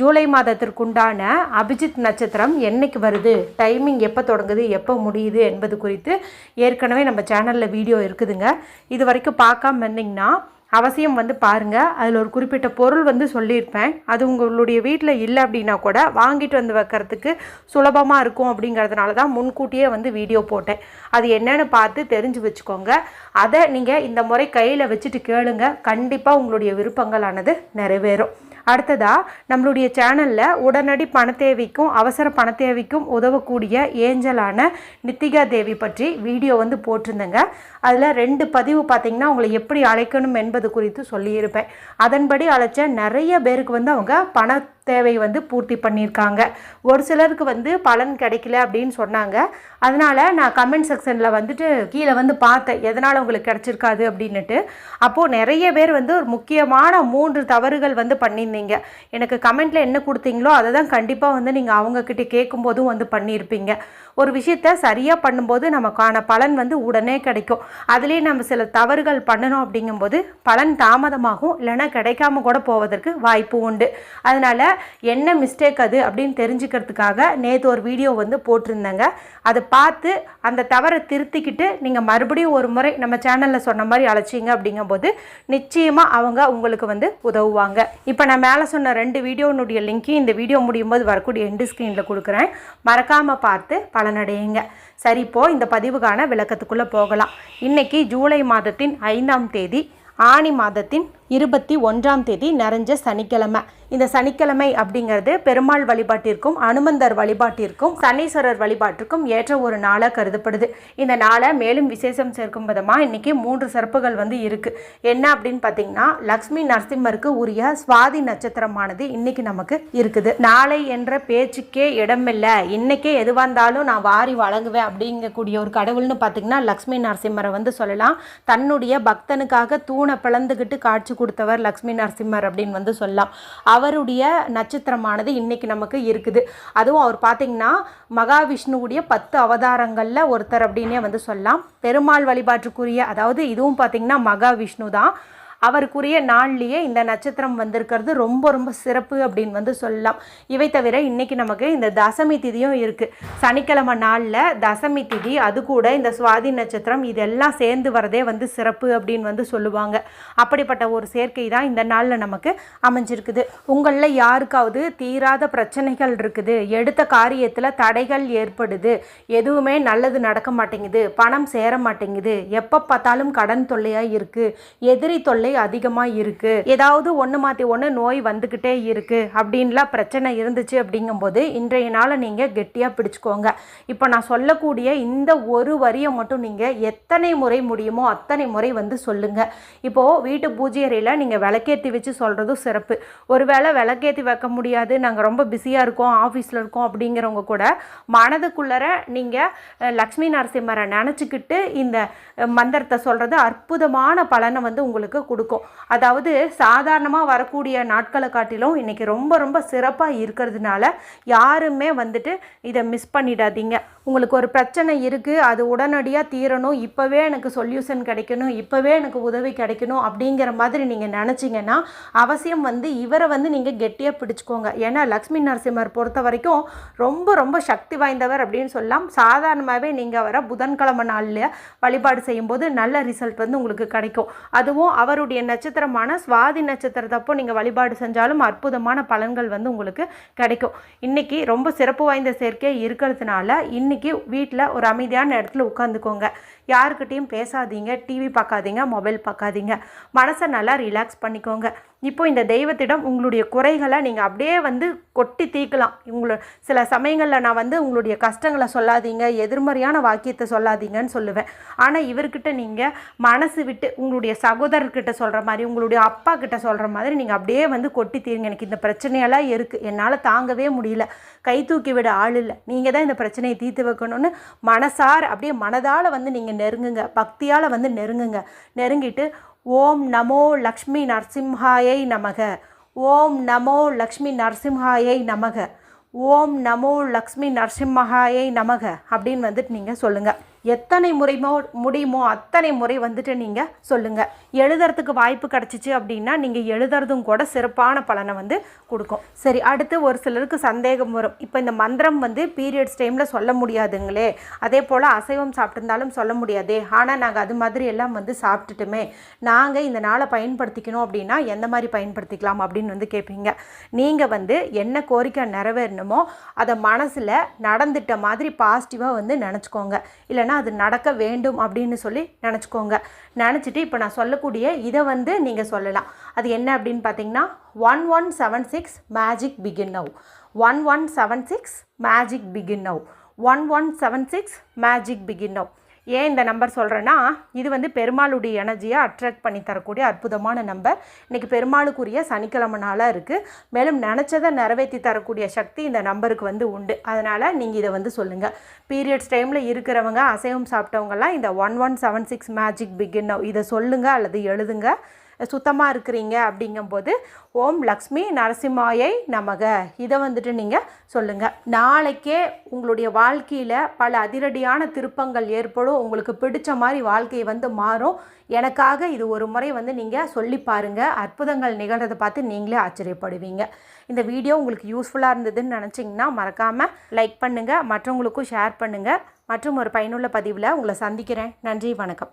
ஜூலை மாதத்திற்குண்டான அபிஜித் நட்சத்திரம் என்றைக்கு வருது? டைமிங் எப்போ தொடங்குது? எப்போ முடியுது? என்பது குறித்து ஏற்கனவே நம்ம சேனலில் வீடியோ இருக்குதுங்க. இது வரைக்கும் பார்க்காம இருந்தீங்கன்னா அவசியம் வந்து பாருங்கள் அதில் ஒரு குறிப்பிட்ட பொருள் வந்து சொல்லியிருப்பேன். அது உங்களுடைய வீட்டில் இல்லை அப்படின்னா கூட வாங்கிட்டு வந்து வைக்கிறதுக்கு சுலபமாக இருக்கும் அப்படிங்கிறதுனால தான் முன்கூட்டியே வந்து வீடியோ போட்டேன். அது என்னென்னு பார்த்து தெரிஞ்சு வச்சுக்கோங்க. அதை நீங்கள் இந்த முறை கையில் வச்சுட்டு கேளுங்க. கண்டிப்பாக உங்களுடைய விருப்பங்களானது நிறைவேறும். அடுத்ததாக நம்மளுடைய சேனலில் உடனடி பண தேவைக்கும் அவசர பண தேவைக்கும் உதவக்கூடிய ஏஞ்சலான நித்திகா தேவி பற்றி வீடியோ வந்து போட்டிருந்தேங்க. அதில் ரெண்டு பதிவு பார்த்திங்கன்னா உங்களை எப்படி அழைக்கணும் என்பது குறித்து சொல்லியிருப்பேன். அதன்படி அழைச்ச நிறைய பேருக்கு வந்து அவங்க பண தேவை வந்து பூர்த்தி பண்ணியிருக்காங்க. ஒரு சிலருக்கு வந்து பலன் கிடைக்கல அப்படின்னு சொன்னாங்க. அதனால் நான் கமெண்ட் செக்ஷனில் வந்துட்டு கீழே வந்து பார்த்தேன். எதனால் உங்களுக்கு கிடச்சிருக்காது அப்படின்னுட்டு. அப்போது நிறைய பேர் வந்து ஒரு முக்கியமான மூன்று தவறுகள் வந்து பண்ணியிருந்தீங்க. எனக்கு கமெண்ட்டில் என்ன கொடுத்தீங்களோ அதை தான் கண்டிப்பாக வந்து நீங்கள் அவங்கக்கிட்ட கேட்கும்போதும் வந்து பண்ணியிருப்பீங்க. ஒரு விஷயத்த சரியாக பண்ணும்போது நமக்கான பலன் வந்து உடனே கிடைக்கும். அதுலேயே நம்ம சில தவறுகள் பண்ணணும் அப்படிங்கும்போது பலன் தாமதமாகும் இல்லைனா கிடைக்காம கூட போவதற்கு வாய்ப்பு உண்டு. அதனால் என்ன மிஸ்டேக் அது அப்படின்னு தெரிஞ்சுக்கிறதுக்காக நேற்று ஒரு வீடியோ வந்து போட்டிருந்தேங்க. அதை பார்த்து அந்த தவறை திருத்திக்கிட்டு நீங்கள் மறுபடியும் ஒரு முறை நம்ம சேனலில் சொன்ன மாதிரி அழைச்சிங்க அப்படிங்கும்போது நிச்சயமாக அவங்க உங்களுக்கு வந்து உதவுவாங்க. இப்போ நான் மேலே சொன்ன ரெண்டு வீடியோனுடைய லிங்க்கையும் இந்த வீடியோ முடியும் போது வரக்கூடிய எண்டு ஸ்க்ரீனில் கொடுக்குறேன். மறக்காமல் பார்த்து பல பலனடையுங்க சரி இப்போ இந்த பதிவுக்கான விளக்கத்துக்குள்ளே போகலாம். இன்னைக்கு ஜூலை மாதத்தின் ஐந்தாம் தேதி ஆனி மாதத்தின் இருபத்தி ஒன்றாம் தேதி நிறைஞ்ச சனிக்கிழமை. இந்த சனிக்கிழமை அப்படிங்கிறது பெருமாள் வழிபாட்டிற்கும் அனுமந்தர் வழிபாட்டிற்கும் சனீஸ்வரர் வழிபாட்டிற்கும் ஏற்ற ஒரு நாளாக கருதப்படுது. இந்த நாளை மேலும் விசேஷம் சேர்க்கும் விதமாக இன்னைக்கு மூன்று சிறப்புகள் வந்து இருக்கு. என்ன அப்படின்னு பார்த்தீங்கன்னா லக்ஷ்மி நரசிம்மருக்கு உரிய சுவாதி நட்சத்திரமானது இன்னைக்கு நமக்கு இருக்குது. நாளை என்ற பேச்சுக்கே இடமில்லை. இன்னைக்கே எதுவாக இருந்தாலும் நான் வாரி வழங்குவேன் அப்படிங்கக்கூடிய ஒரு கடவுள்னு பார்த்தீங்கன்னா லக்ஷ்மி நரசிம்மரை வந்து சொல்லலாம். தன்னுடைய பக்தனுக்காக தூணை பிளந்துக்கிட்டு காட்சி கொடுத்தவர் லக்ஷ்மி நரசிம்மர் அப்படின்னு வந்து சொல்லலாம். அவருடைய நட்சத்திரமானது இன்னைக்கு நமக்கு இருக்குது. அதுவும் அவர் பார்த்தீங்கன்னா மகாவிஷ்ணுவுடைய பத்து அவதாரங்களில் ஒருத்தர் அப்படின்னே வந்து சொல்லலாம். பெருமாள் வழிபாட்டுக்குரிய அதாவது இதுவும் பார்த்திங்கன்னா மகாவிஷ்ணு தான் அவருக்குரிய நாள்லேயே இந்த நட்சத்திரம் வந்திருக்கிறது. ரொம்ப ரொம்ப சிறப்பு அப்படின்னு வந்து சொல்லலாம். இவை தவிர இன்றைக்கி நமக்கு இந்த தசமி திதியும் இருக்குது சனிக்கிழமை நாளில் தசமி திதி அது கூட இந்த சுவாதி நட்சத்திரம் இதெல்லாம் சேர்ந்து வரதே வந்து சிறப்பு அப்படின்னு வந்து சொல்லுவாங்க. அப்படிப்பட்ட ஒரு சேர்க்கை தான் இந்த நாளில் நமக்கு அமைஞ்சிருக்குது. உங்களில் யாருக்காவது தீராத பிரச்சனைகள் இருக்குது. எடுத்த காரியத்தில் தடைகள் ஏற்படுது. எதுவுமே நல்லது நடக்க மாட்டேங்குது. பணம் சேர மாட்டேங்குது. எப்போ பார்த்தாலும் கடன் தொல்லையாக இருக்குது எதிரி தொல்லை அதிகமாக இருக்குது ஏதாவது ஒன்று மாற்றி ஒன்று நோய் வந்துக்கிட்டே இருக்குது அப்படின்லாம் பிரச்சனை இருந்துச்சு அப்படிங்கும்போது இன்றைய நாளை நீங்கள் கெட்டியாக பிடிச்சிக்கோங்க. இப்போ நான் சொல்லக்கூடிய இந்த ஒரு வரியை மட்டும் நீங்கள் எத்தனை முறை முடியுமோ அத்தனை முறை வந்து சொல்லுங்கள் இப்போது வீட்டு பூஜை அறையில் நீங்கள் விளக்கேற்றி வச்சு சொல்கிறதும் சிறப்பு. ஒருவேளை விளக்கேற்றி வைக்க முடியாது. நாங்கள் ரொம்ப பிஸியாக இருக்கோம் ஆஃபீஸில் இருக்கோம் அப்படிங்கிறவங்க கூட மனதுக்குள்ளர நீங்கள் லக்ஷ்மி நரசிம்மரை நினச்சிக்கிட்டு இந்த மந்திரத்தை சொல்கிறது அற்புதமான பலனை வந்து உங்களுக்கு கொடுக்கும். அதாவது சாதாரணமாக வரக்கூடிய நாட்களை காட்டிலும் இன்றைக்கி ரொம்ப ரொம்ப சிறப்பாக இருக்கிறதுனால யாருமே வந்துட்டு இதை மிஸ் பண்ணிடாதீங்க. உங்களுக்கு ஒரு பிரச்சனை இருக்குது அது உடனடியாக தீரணும் இப்போவே எனக்கு சொல்யூஷன் கிடைக்கணும் இப்போவே எனக்கு உதவி கிடைக்கணும் அப்படிங்கிற மாதிரி நீங்கள் நினச்சிங்கன்னா அவசியம் வந்து இவரை வந்து நீங்கள் கெட்டியாக பிடிச்சிக்கோங்க. ஏன்னா லக்ஷ்மி நரசிம்மர் பொறுத்த வரைக்கும் ரொம்ப ரொம்ப சக்தி வாய்ந்தவர் அப்படின்னு சொல்லலாம். சாதாரணமாகவே நீங்கள் வர புதன்கிழமை நாளில் வழிபாடு செய்யும்போது நல்ல ரிசல்ட் வந்து உங்களுக்கு கிடைக்கும். அதுவும் அவருடைய நட்சத்திரமான சுவாதி நட்சத்திரத்தப்போ நீங்கள் வழிபாடு செஞ்சாலும் அற்புதமான பலன்கள் வந்து உங்களுக்கு கிடைக்கும். இன்றைக்கி ரொம்ப சிறப்பு வாய்ந்த சேர்க்கை இருக்கிறதுனால இன்னைக்கு வீட்டில் ஒரு அமைதியான இடத்துல உட்காந்துக்கோங்க. யாருக்கிட்டேயும் பேசாதீங்க டிவி பார்க்காதீங்க மொபைல் பார்க்காதீங்க. மனசை நல்லா ரிலாக்ஸ் பண்ணிக்கோங்க. இப்போ இந்த தெய்வத்திடம் உங்களுடைய குறைகளை நீங்கள் அப்படியே வந்து கொட்டி தீர்க்கலாம் உங்களை சில சமயங்களில் நான் வந்து உங்களுடைய கஷ்டங்களை சொல்லாதீங்க எதிர்மறையான வாக்கியத்தை சொல்லாதீங்கன்னு சொல்லுவேன். ஆனால் இவர்கிட்ட நீங்கள் மனசு விட்டு உங்களுடைய சகோதரர்கிட்ட சொல்கிற மாதிரி உங்களுடைய அப்பா கிட்ட சொல்கிற மாதிரி நீங்கள் அப்படியே வந்து கொட்டி தீருங்க. எனக்கு இந்த பிரச்சனையெல்லாம் இருக்குது என்னால் தாங்கவே முடியல. கை தூக்கி விட ஆள் இல்லை. நீங்கள் தான் இந்த பிரச்சனையை தீர்த்து வைக்கணும்னு மனசார் அப்படியே மனதால் வந்து நீங்கள் நெருங்குங்க. பக்தியால் வந்து நெருங்குங்க. நெருங்கிட்டு ஓம் நமோ லக்ஷ்மி நரசிம்ஹாயை நமக. ஓம் நமோ லக்ஷ்மி நரசிம்ஹாயை நமக. ஓம் நமோ லக்ஷ்மி நரசிம்மஹாயை நமக அப்படின்னு வந்துட்டு நீங்கள் சொல்லுங்கள் எத்தனை முறைமோ முடியுமோ அத்தனை முறை வந்துட்டு நீங்கள் சொல்லுங்கள் எழுதுறதுக்கு வாய்ப்பு கிடச்சிச்சு அப்படின்னா நீங்கள் எழுதுறதும் கூட சிறப்பான பலனை வந்து கொடுக்கும். சரி அடுத்து ஒரு சிலருக்கு சந்தேகம் வரும். இப்போ இந்த மந்திரம் வந்து பீரியட்ஸ் டைமில் சொல்ல முடியாதுங்களே. அதே போல் அசைவம் சாப்பிட்டுருந்தாலும் சொல்ல முடியாதே. ஆனால் நாங்கள் அது மாதிரி எல்லாம் வந்து சாப்பிட்டுட்டுமே. நாங்கள் இந்த நாளை பயன்படுத்திக்கணும் அப்படின்னா எந்த மாதிரி பயன்படுத்திக்கலாம் அப்படின்னு வந்து கேட்பீங்க நீங்கள் வந்து என்ன கோரிக்கை நிறைவேறணுமோ அதை மனசில் நடந்துட்ட மாதிரி பாசிட்டிவாக வந்து நினச்சிக்கோங்க. இல்லைன்னா அது நடக்க வேண்டும் அப்படின்னு சொல்லி நினச்சிக்கோங்க. நினச்சிட்டு இப்போ நான் சொல்லக்கூடிய இதை வந்து நீங்கள் சொல்லலாம். அது என்ன அப்படின்னு பார்த்தீங்கன்னா one one seven six magic begin now one one seven six magic begin now one one seven six magic begin now ஏன் இந்த நம்பர் சொல்கிறேன்னா இது வந்து பெருமாளுடைய எனர்ஜியை அட்ராக்ட் பண்ணி தரக்கூடிய அற்புதமான நம்பர் இன்றைக்கி பெருமாளுக்குரிய சனிக்கிழமை நாளாக இருக்குது மேலும் நினச்சதை நிறைவேற்றி தரக்கூடிய சக்தி இந்த நம்பருக்கு வந்து உண்டு. அதனால் நீங்கள் இதை வந்து சொல்லுங்கள் பீரியட்ஸ் டைமில் இருக்கிறவங்க அசைவம் சாப்பிட்டவங்கலாம் இந்த one one seven six magic begin இதை சொல்லுங்கள் அல்லது எழுதுங்க. சுத்தமாக இருக்கிறீங்க அப்படிங்கும்போது ஓம் லக்ஷ்மி நரசிம்மாயை நமக. இதை வந்துட்டு நீங்கள் சொல்லுங்கள் நாளைக்கே உங்களுடைய வாழ்க்கையில் பல அதிரடியான திருப்பங்கள் ஏற்படும். உங்களுக்கு பிடிச்ச மாதிரி வாழ்க்கை வந்து மாறும். எனக்காக இது ஒரு முறை வந்து நீங்கள் சொல்லி பாருங்கள் அற்புதங்கள் நிகழ்றதை பார்த்து நீங்களே ஆச்சரியப்படுவீங்க. இந்த வீடியோ உங்களுக்கு யூஸ்ஃபுல்லாக இருந்ததுன்னு நினச்சிங்கன்னா மறக்காமல் லைக் பண்ணுங்கள் மற்றவங்களுக்கும் ஷேர் பண்ணுங்கள் மற்றும் ஒரு பயனுள்ள பதிவில் உங்களை சந்திக்கிறேன். நன்றி வணக்கம்.